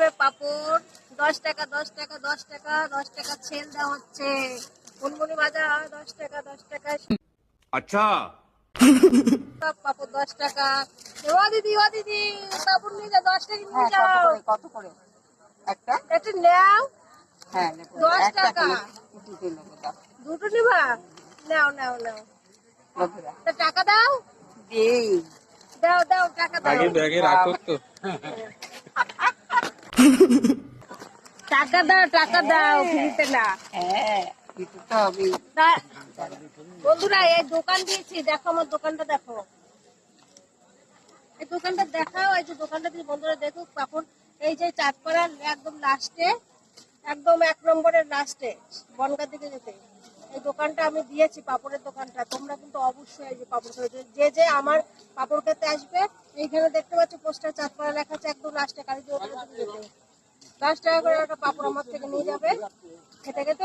থাকবে পাপড়। দশ টাকা দশ টাকা দশ টাকা দশ টাকা ছেল দেওয়া হচ্ছে। মুনমুনি বাজার দশ টাকা দশ টাকা। আচ্ছা। দশ টাকা। দিদি দিদি হ্যাঁ দশ টাকা। দুটো টাকা দাও? দাও দাও টাকা দাও। ব্যাগে রাখো তো। টাকা দাও টাকা দাও ফ্রিতে না। হ্যাঁ বন্ধুরা এই দোকান দিয়েছি দেখো আমার দোকানটা দেখো। এই দোকানটা দেখাও এই যে দোকানটা দিয়ে বন্ধুরা দেখুক তখন এই যে চাঁদপাড়ার একদম লাস্টে একদম এক নম্বরের লাস্টে বনগাঁ দিকে যেতে। এই দোকানটা আমি দিয়েছি পাপড়ের দোকানটা। তোমরা কিন্তু অবশ্যই এই যে পাপড় খেতে যে যে আমার পাপড় খেতে আসবে এইখানে দেখতে পাচ্ছ পোস্টার চাঁদপাড়া লেখা আছে একদম লাস্টে যেতে দশ টাকা করে একটা পাপড় আমার থেকে নিয়ে যাবে। খেতে খেতে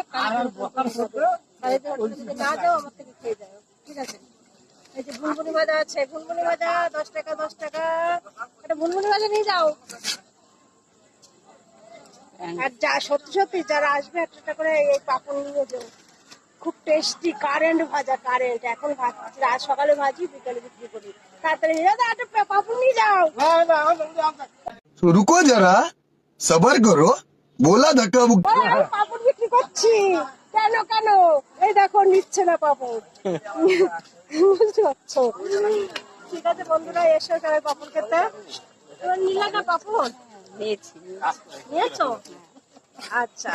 না যাও আমার থেকে খেয়ে যাও। ঠিক আছে? আর যা সত্যি সত্যি যারা আসবে একটা একটা করে এই পাপড় নিয়ে যাও। খুব টেস্টি কারেন্ট ভাজা কারেন্ট এখন রাত সকালে ভাজি বিকালে বিক্রি করি। তাড়াতাড়ি দাদা একটা পাপড় নিয়ে যাও। রুকো যারা সবার করো বলা ধাক্কা পাপড় বিক্রি করছি কেন কেন এই দেখো নিচ্ছে না পাপড় বুঝতে পারছ ঠিক আছে বন্ধুরা এসে সবাই পাপড় খেতে নিলে না পাপড় নিয়েছি নিয়েছো আচ্ছা